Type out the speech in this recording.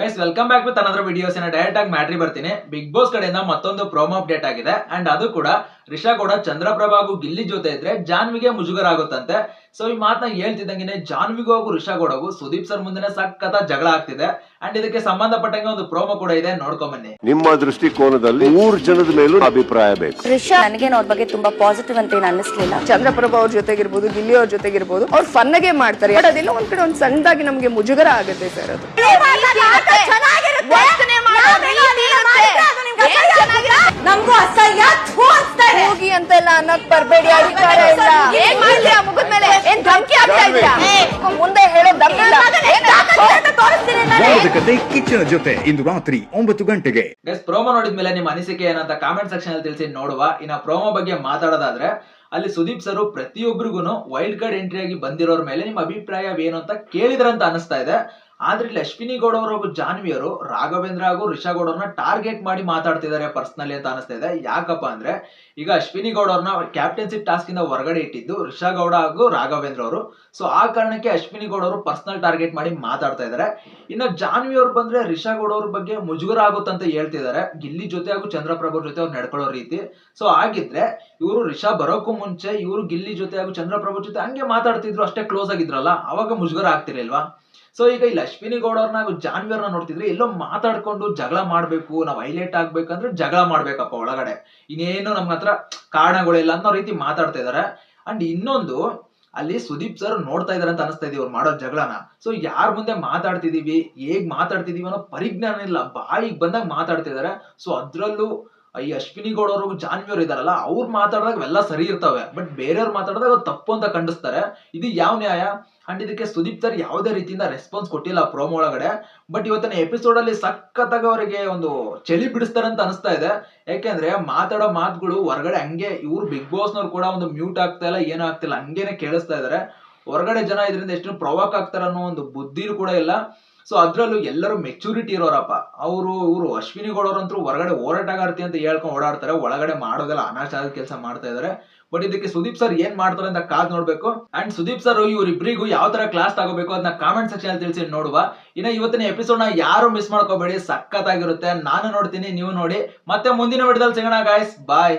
Guys welcome back with another videos direct ಆಗಿ ಮ್ಯಾಟ್ರಿ ಬರ್ತೀನಿ. ಬಿಗ್ ಬಾಸ್ ಕಡೆಯಿಂದ ಮತ್ತೊಂದು ಪ್ರೋಮೋ ಅಪ್ಡೇಟ್ ಆಗಿದೆ. ಅಂಡ್ ಅದು ಕೂಡ ರಿಷಾ ಕೂಡ ಚಂದ್ರಪ್ರಭಾ ಹಾಗೂ ಗಿಲ್ಲಿ ಜೊತೆ ಇದ್ರೆ ಜಾನ್ವಿಗೆ ಮುಜುಗರ ಆಗುತ್ತಂತೆ ಸೊ ಈ ಮಾತನ್ನ ಹೇಳ್ತಿದ್ದಂಗೆ ಜಾನ್ವಿಗೂ ಹಾಗೂ ರಿಷಾ ಗೌಡಗೂ ಸುದೀಪ್ ಸರ್ ಮುಂದೆ ಸಖತ್ ಜಗಳ ಆಗ್ತಿದೆ. ಅಂಡ್ ಇದಕ್ಕೆ ಸಂಬಂಧಪಟ್ಟಂಗೆ ಒಂದು ಪ್ರೋಮೋ ಕೂಡ ಇದೆ. ನೋಡ್ಕೊಂಡ್ ಬನ್ನಿ. ನಿಮ್ಮ ದೃಷ್ಟಿಕೋನದಲ್ಲಿ ಮೂರು ಜನದ ಮೇಲೂ ಅಭಿಪ್ರಾಯ ಬೇಕು. ರಿಷಾ ನನಗೆ ಅವ್ರ ಬಗ್ಗೆ ತುಂಬಾ ಪಾಸಿಟಿವ್ ಅಂತ ಏನು ಅನ್ನಿಸ್ಲಿಲ್ಲ? ಚಂದ್ರಪ್ರಭಾ ಅವ್ರ ಜೊತೆಗಿರ್ಬೋದು ಗಿಲ್ಲಿ ಅವ್ರ ಜೊತೆಗಿರ್ಬೋದು ಅವ್ರು ಫನ್ನಗೆ ಮಾಡ್ತಾರೆ. ಬಟ್ ಅದೆಲ್ಲ ಒಂದ್ ಕಡೆ ಒಂದ್ ಸಣ್ಣದಾಗಿ ನಮ್ಗೆ ಮುಜುಗರ ಆಗುತ್ತೆ ಸರ್ ಅದು. ನಮ್ಗೂ ಅಸಹ್ಯ. ಹೋಗಿ ಅಂತೆಲ್ಲ ಅನ್ನಕ್ ಬರ್ಬೇಡಿ ಅಧಿಕಾರ ಇಲ್ಲ ಏನ್ ಮಾಡ್ತೀರಾ ಮುಗಿದ ಮೇಲೆ ಏನ್ ಧಮಕಿ ಆಗ್ತಾ ಇದ್ದೀರಾ ಮುಂದೆ ಕತೆ ಕಿಚ್ಚನ ಜೊತೆ ಇಂದು ರಾತ್ರಿ ಒಂಬತ್ತು ಗಂಟೆಗೆ. ಗೈಸ್ ಪ್ರೋಮೋ ನೋಡಿದ್ಮೇಲೆ ನಿಮ್ಮ ಅನಿಸಿಕೆ ಏನಂತ ಕಾಮೆಂಟ್ ಸೆಕ್ಷನ್ ಅಲ್ಲಿ ತಿಳಿಸಿ ನೋಡುವ. ಇನ್ನ ಪ್ರೋಮೋ ಬಗ್ಗೆ ಮಾತಾಡೋದಾದ್ರೆ ಅಲ್ಲಿ ಸುದೀಪ್ ಸರ್ ಪ್ರತಿಯೊಬ್ಬರಿಗೂ ವೈಲ್ಡ್ ಕಾರ್ಡ್ ಎಂಟ್ರಿ ಆಗಿ ಬಂದಿರೋರ ಮೇಲೆ ನಿಮ್ಮ ಅಭಿಪ್ರಾಯವೇನು ಅಂತ ಕೇಳಿದ್ರಂತ ಅನಿಸ್ತಾ ಇದೆ. ಆದ್ರೆ ಇಲ್ಲಿ ಅಶ್ವಿನಿ ಗೌಡ ಅವರು ಹಾಗೂ ಜಾನ್ವಿಯರು, ರಾಘವೇಂದ್ರ ಹಾಗೂ ರಿಷಾ ಗೌಡ ಅವ್ರನ್ನ ಟಾರ್ಗೆಟ್ ಮಾಡಿ ಮಾತಾಡ್ತಿದ್ದಾರೆ ಪರ್ಸನಲಿ ಅಂತ ಅನಿಸ್ತಾ ಇದೆ. ಯಾಕಪ್ಪ ಅಂದ್ರೆ ಈಗ ಅಶ್ವಿನಿ ಗೌಡ ಅವ್ರನ್ನ ಕ್ಯಾಪ್ಟನ್ಸಿ ಟಾಸ್ಕ್ ಇಂದ ಹೊರಗಡೆ ಇಟ್ಟಿದ್ದು ರಿಷಾ ಗೌಡ ಹಾಗೂ ರಾಘವೇಂದ್ರ ಅವರು. ಸೊ ಆ ಕಾರಣಕ್ಕೆ ಅಶ್ವಿನಿ ಗೌಡ ಅವರು ಪರ್ಸನಲ್ ಟಾರ್ಗೆಟ್ ಮಾಡಿ ಮಾತಾಡ್ತಾ ಇದ್ದಾರೆ ಇನ್ನು ಜಾನ್ವಿ ಅವ್ರು ಬಂದ್ರೆ ರಿಷಾ ಗೌಡ ಅವ್ರ ಬಗ್ಗೆ ಮುಜುಗರ ಆಗುತ್ತಂತ ಹೇಳ್ತಿದ್ದಾರೆ ಗಿಲ್ಲಿ ಜೊತೆ ಹಾಗೂ ಚಂದ್ರಪ್ರಭು ಜೊತೆ ಅವ್ರು ನಡ್ಕೊಳ್ಳೋ ರೀತಿ. ಸೊ ಆಗಿದ್ರೆ ಇವರು ರಿಷಾ ಬರೋಕ್ಕೂ ಮುಂಚೆ ಇವರು ಗಿಲ್ಲಿ ಜೊತೆ ಹಾಗೂ ಚಂದ್ರಪ್ರಭು ಜೊತೆ ಹಂಗೆ ಮಾತಾಡ್ತಿದ್ರು ಅಷ್ಟೇ ಕ್ಲೋಸ್ ಆಗಿದ್ರಲ್ಲ, ಅವಾಗ ಮುಜುಗರ ಆಗ್ತಿರ್ಲಿಲ್ವಾ? ಸೊ ಈಗ ಇಲ್ಲಿ ಅಶ್ವಿನಿ ಗೌಡವ್ರನ್ನ ನಾವು ಹಾಗೂ ಜಾನ್ವಿ ನೋಡ್ತಿದ್ರೆ ಎಲ್ಲೋ ಮಾತಾಡ್ಕೊಂಡು ಜಗಳ ಮಾಡ್ಬೇಕು, ನಾವು ಹೈಲೈಟ್ ಆಗ್ಬೇಕಂದ್ರೆ ಜಗಳ ಮಾಡ್ಬೇಕಪ್ಪ ಒಳಗಡೆ. ಇನ್ನೇನು ನಮ್ಮ ಹತ್ರ ಕಾರಣಗಳಿಲ್ಲ ಅನ್ನೋ ರೀತಿ ಮಾತಾಡ್ತಾ ಇದಾರೆ. ಅಂಡ್ ಇನ್ನೊಂದು, ಅಲ್ಲಿ ಸುದೀಪ್ ಸರ್ ನೋಡ್ತಾ ಇದಾರೆ ಅಂತ ಅನಿಸ್ತಾ ಇದೀವಿ ಅವ್ರು ಮಾಡೋ ಜಗಳನ. ಸೊ ಯಾರ ಮುಂದೆ ಮಾತಾಡ್ತಿದೀವಿ, ಹೇಗ್ ಮಾತಾಡ್ತಿದೀವಿ ಅನ್ನೋ ಪರಿಜ್ಞಾನ ಇಲ್ಲ, ಬಾಯಿಗೆ ಬಂದಾಗ ಮಾತಾಡ್ತಿದಾರೆ ಸೊ ಅದ್ರಲ್ಲೂ ಈ ಅಶ್ವಿನಿ ಗೌಡ ಅವರು ಜಾನ್ವಿ ಅವ್ರು ಇದಾರಲ್ಲ, ಅವ್ರು ಮಾತಾಡಿದಾಗ ಎಲ್ಲ ಸರಿ ಇರ್ತವೆ. ಬಟ್ ಬೇರೆಯವ್ರು ಮಾತಾಡಿದಾಗ ಅದು ತಪ್ಪು ಅಂತ ಖಂಡಿಸ್ತಾರೆ. ಇದು ಯಾವ ನ್ಯಾಯ? ಅಂಡ್ ಇದಕ್ಕೆ ಸುದೀಪ್ ಸರ್ ಯಾವುದೇ ರೀತಿಯಿಂದ ರೆಸ್ಪಾನ್ಸ್ ಕೊಟ್ಟಿಲ್ಲ ಪ್ರೋಮೋ ಒಳಗಡೆ. ಬಟ್ ಇವತ್ತಿನ ಎಪಿಸೋಡ್ ಅಲ್ಲಿ ಸಖತ್ತಾಗಿ ಅವರಿಗೆ ಒಂದು ಚಳಿ ಬಿಡಿಸ್ತಾರೆ ಅಂತ ಅನಿಸ್ತಾ ಇದೆ. ಯಾಕೆಂದ್ರೆ ಮಾತಾಡೋ ಮಾತುಗಳು ಹೊರಗಡೆ ಹಂಗೆ, ಇವ್ರು ಬಿಗ್ ಬಾಸ್ ನವ್ರು ಕೂಡ ಒಂದು ಮ್ಯೂಟ್ ಆಗ್ತಾ ಇಲ್ಲ, ಏನೂ ಆಗ್ತಿಲ್ಲ, ಹಂಗೇನೆ ಕೇಳಿಸ್ತಾ ಇದ್ದಾರೆ ಹೊರಗಡೆ ಜನ ಇದರಿಂದ ಎಷ್ಟು ಪ್ರೊವಾಕ್ ಆಗ್ತಾರ ಅನ್ನೋ ಒಂದು ಬುದ್ಧಿ ಕೂಡ ಇಲ್ಲ. ಸೊ ಅದ್ರಲ್ಲೂ ಎಲ್ಲರೂ ಮೆಚುರಿಟಿ ಇರೋರಪ್ಪ. ಅವರು, ಇವರು ಅಶ್ವಿನಿ ಗೌಡವ್ರಂತೂ ಹೊರಗಡೆ ಹೋರಾಟಗಾರ್ತಿ ಅಂತ ಹೇಳ್ಕೊಂಡು ಓಡಾಡ್ತಾರೆ. ಒಳಗಡೆ ಮಾಡೋದೆಲ್ಲ ಅನಾಚಾರದ ಕೆಲಸ ಮಾಡ್ತಾ ಇದಾರೆ. ಬಟ್ ಇದಕ್ಕೆ ಸುದೀಪ್ ಸರ್ ಏನ್ ಮಾಡ್ತಾರೆ ಅಂತ ಕಾದ್ ನೋಡ್ಬೇಕು. ಅಂಡ್ ಸುದೀಪ್ ಸರ್ ಇವರಿಬ್ಬರಿಗೂ ಯಾವ ತರ ಕ್ಲಾಸ್ ತಗೋಬೇಕು ಅದನ್ನ ಕಾಮೆಂಟ್ ಸೆಕ್ಷನ್ ಅಲ್ಲಿ ತಿಳಿಸಿ ನೋಡುವ. ಇನ್ನ ಇವತ್ತಿನ ಎಪಿಸೋಡ್ನ ಯಾರು ಮಿಸ್ ಮಾಡ್ಕೋಬೇಡಿ. ಸಖತ್ತಾಗಿರುತ್ತೆ. ನಾನು ನೋಡ್ತೀನಿ, ನೀವು ನೋಡಿ. ಮತ್ತೆ ಮುಂದಿನ ವಿಡಿಯೋದಲ್ಲಿ ಸಿಗೋಣ ಗಾಯ್ಸ್ ಬಾಯ್